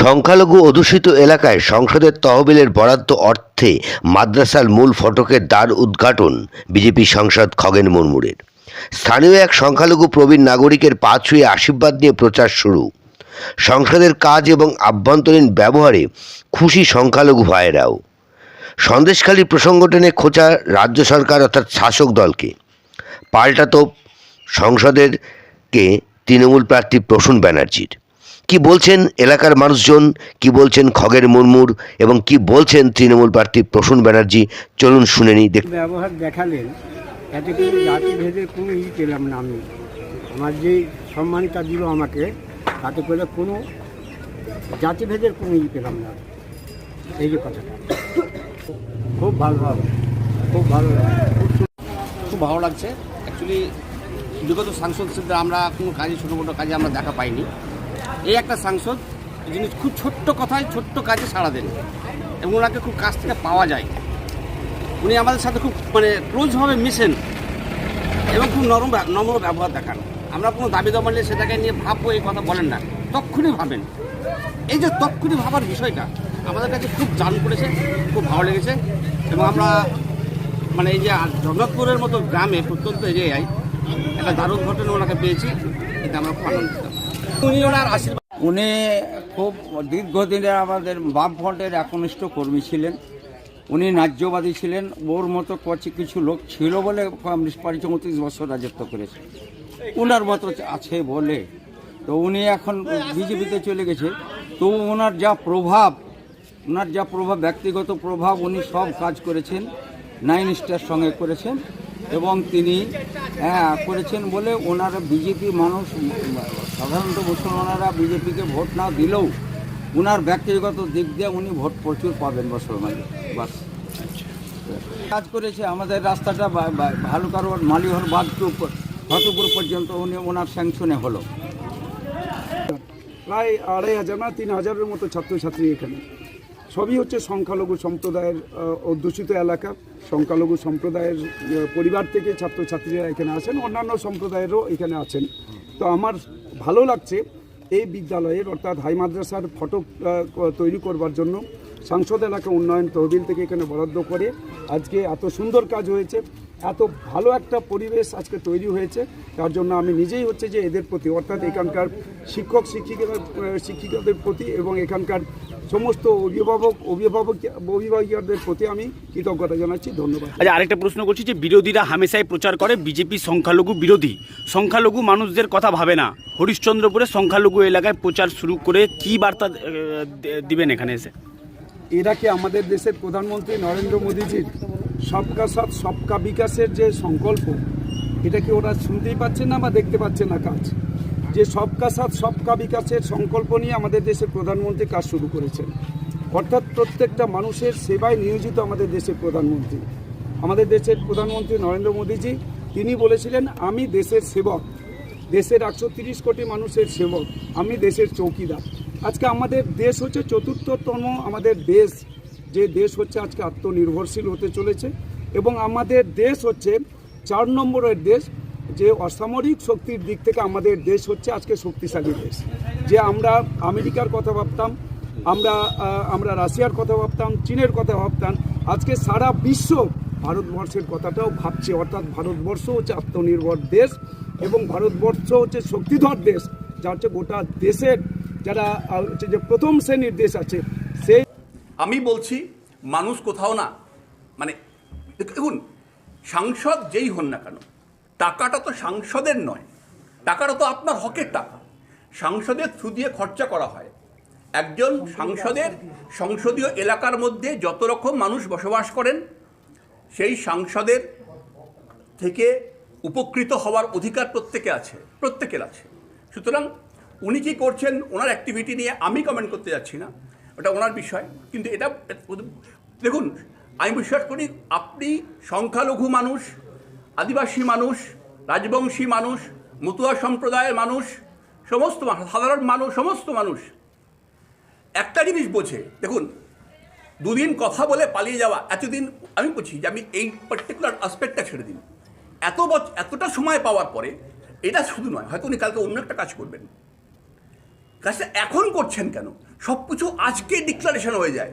সংখ্যালঘু অধ্যুষিত এলাকায় সংসদের তহবিলের বরাদ্দ অর্থে মাদ্রাসার মূল ফটকের দ্বার উদ্ঘাটন বিজেপি সাংসদ খগেন মুর্মুরের। স্থানীয় এক সংখ্যালঘু প্রবীণ নাগরিকের পা ছুঁয়ে আশীর্বাদ নিয়ে প্রচার শুরু। সংসদের কাজ এবং আভ্যন্তরীণ ব্যবহারে খুশি সংখ্যালঘু ভাইয়েরাও। সন্দেশখালী প্রসঙ্গ টেনে খোঁচা রাজ্য সরকার অর্থাৎ শাসক দলকে। পাল্টা তোপ, সংসদেরকে তৃণমূল প্রার্থী প্রসূন ব্যানার্জির। কি বলছেন এলাকার মানুষজন? কি বলছেন খগের মুর্মুর? এবং কি বলছেন তৃণমূল প্রার্থী প্রসূন ব্যানার্জি? চলুন শুনে নিই দেখ ব্যবহার দেখালেন এতে কোনো জাতি ভেদের কোনো ই পেলাম না আমি। আমার যে সম্মানটা দিল আমাকে তাতে করে কোনো জাতিভেদের কোনো ই পেলাম না। এই যে কথাটা। খুব ভালো হবে খুব ভালো খুব ভালো লাগছে। অ্যাকচুয়ালি বিগত সাংসদ আমরা কোনো কাজে ছোটো মোটো কাজে আমরা দেখা পাইনি। এই একটা সাংসদ, যিনি খুব ছোট্ট কথায় ছোট্ট কাজে সাড়া দেন। এবং ওনাকে খুব কাছ থেকে পাওয়া যায়। উনি আমাদের সাথে খুব মানে ক্লোজভাবে মিশেন এবং খুব নরম নম্র ব্যবহার দেখান। আমরা কোনো দাবি দাবা নিয়ে সেটাকে নিয়ে ভাববো, এই কথা বলেন না। তক্ষুনি ভাবেন। এই যে তক্ষুনি ভাবার বিষয়টা, আমাদের কাছে খুব জান করেছে খুব ভালো লেগেছে। এবং আমরা মানে এই যে জগৎপুরের মতো গ্রামে প্রত্যন্ত এরিয়ায় একটা দারুণ ঘটনা ওনাকে পেয়েছি। এটা আমরা খুব আনন্দিত। উনি ওনার উনি খুব দীর্ঘদিনের আমাদের বামফ্রন্টের একনিষ্ঠ কর্মী ছিলেন। উনি ন্যায্যবাদী ছিলেন। ওর মতো কচি কিছু লোক ছিল বলে কমিউনিস্ট পার্টি চৌত্রিশ বছর রাজত্ব করেছে। ওনার মতো আছে বলে। তো উনি এখন বিজেপিতে চলে গেছে। তো ওনার যা প্রভাব ওনার যা প্রভাব, ব্যক্তিগত প্রভাব, উনি সব কাজ করেছেন। নাইন স্টার সঙ্গে করেছেন এবং তিনি হ্যাঁ করেছেন বলে ওনারা বিজেপি মানুষ সাধারণত মুসলমানেরা বিজেপিকে ভোট না দিলেও ওনার ব্যক্তিগত দিক দিয়ে উনি ভোট প্রচুর পাবেন মুসলমানদের বাস। কাজ করেছে, আমাদের রাস্তাটা বা- ভালুকার মালিহর বাদ টু ফতেপুর পর্যন্ত উনি ওনার স্যাংশনে হলো। প্রায় আড়াই হাজার না, তিন হাজারের মতো ছাত্রছাত্রী এখানে। সবই হচ্ছে সংখ্যালঘু সম্প্রদায়ের অধ্যুষিত এলাকা। সংখ্যালঘু সম্প্রদায়ের পরিবার থেকে ছাত্রছাত্রীরা এখানে আছেন অন্যান্য সম্প্রদায়েরও এখানে আছেন। তো আমার ভালো লাগছে এই বিদ্যালয়ের, অর্থাৎ হাই মাদ্রাসার ফটক তৈরি করবার জন্য। সাংসদ এলাকা উন্নয়ন তহবিল থেকে এখানে বরাদ্দ করে আজকে এত সুন্দর কাজ হয়েছে, এত ভালো একটা পরিবেশ আজকে তৈরি হয়েছে। তার জন্য আমি নিজেই হচ্ছে যে এদের প্রতি অর্থাৎ এখানকার শিক্ষক শিক্ষিকাদের শিক্ষিকাদের প্রতি এবং এখানকার সমস্ত অভিভাবক অভিভাবক অভিভাবকদের প্রতি আমি কৃতজ্ঞতা জানাচ্ছি ধন্যবাদ। আচ্ছা আরেকটা প্রশ্ন করছি যে বিরোধীরা হামেশাই প্রচার করে বিজেপি সংখ্যালঘু বিরোধী। সংখ্যালঘু মানুষদের কথা ভাবে না। হরিশ্চন্দ্রপুরে সংখ্যালঘু এলাকায় প্রচার শুরু করে কি বার্তা দিবেন এখানে এসে? এরা কি আমাদের দেশের প্রধানমন্ত্রী নরেন্দ্র মোদীজির সবকা সাথ সবকা বিকাশের যে সংকল্প এটা কি ওরা শুনতেই পাচ্ছে না বা দেখতে পাচ্ছে না কাজ? যে সবকা সাথ সবকা বিকাশের সংকল্প নিয়ে আমাদের দেশের প্রধানমন্ত্রী কাজ শুরু করেছেন। অর্থাৎ প্রত্যেকটা মানুষের সেবায় নিয়োজিত আমাদের দেশের প্রধানমন্ত্রী। আমাদের দেশের প্রধানমন্ত্রী নরেন্দ্র মোদীজি, তিনি বলেছিলেন, আমি দেশের সেবক। দেশের একশো কোটি মানুষের সেবক। আমি দেশের চৌকিদার। আজকে আমাদের দেশ হচ্ছে চতুর্থতম আমাদের দেশ। যে দেশ হচ্ছে আজকে আত্মনির্ভরশীল হতে চলেছে এবং আমাদের দেশ হচ্ছে চার নম্বরের দেশ, যে অসামরিক শক্তির দিক থেকে আমাদের দেশ হচ্ছে আজকে শক্তিশালী দেশ। যে আমরা আমেরিকার কথা ভাবতাম, আমরা আমরা রাশিয়ার কথা ভাবতাম, চীনের কথা ভাবতাম, আজকে সারা বিশ্ব ভারতবর্ষের কথাটাও ভাবছে। অর্থাৎ ভারতবর্ষ হচ্ছে আত্মনির্ভর দেশ এবং ভারতবর্ষ হচ্ছে শক্তিধর দেশ যা হচ্ছে গোটা দেশের যারা হচ্ছে যে প্রথম শ্রেণির দেশ আছে, সেই আমি বলছি, মানুষ কোথাও না মানে দেখুন সাংসদ যেই হন না কেন, টাকাটা তো সাংসদের নয়, টাকাটা তো আপনার হকের টাকা। সাংসদের থ্রু দিয়ে খরচা করা হয়। একজন সাংসদের সংসদীয় এলাকার মধ্যে যত রকম মানুষ বসবাস করেন, সেই সাংসদের থেকে উপকৃত হওয়ার অধিকার প্রত্যেকে আছে, প্রত্যেকের আছে। সুতরাং উনি কি করছেন, ওনার অ্যাক্টিভিটি নিয়ে আমি কমেন্ট করতে যাচ্ছি না, ওটা ওনার বিষয়, কিন্তু এটা দেখুন আমি বিশ্বাস করি আপনি সংখ্যালঘু মানুষ, আদিবাসী মানুষ, রাজবংশী মানুষ, মতুয়া সম্প্রদায়ের মানুষ, সমস্ত সাধারণ মানুষ, সমস্ত মানুষ। একটা জিনিস বোঝে, দেখুন, দুদিন কথা বলে পালিয়ে যাওয়া, এতদিন আমি বলছি যে আমি এই পার্টিকুলার আসপেক্টটা ছেড়ে দিন। এত বছর এতটা সময় পাওয়ার পরে এটা শুধু নয়, হয়তো উনি কালকে অন্য একটা কাজ করবেন। কাজটা এখন করছেন কেন? সব কিছু আজকে ডিক্লারেশন হয়ে যায়।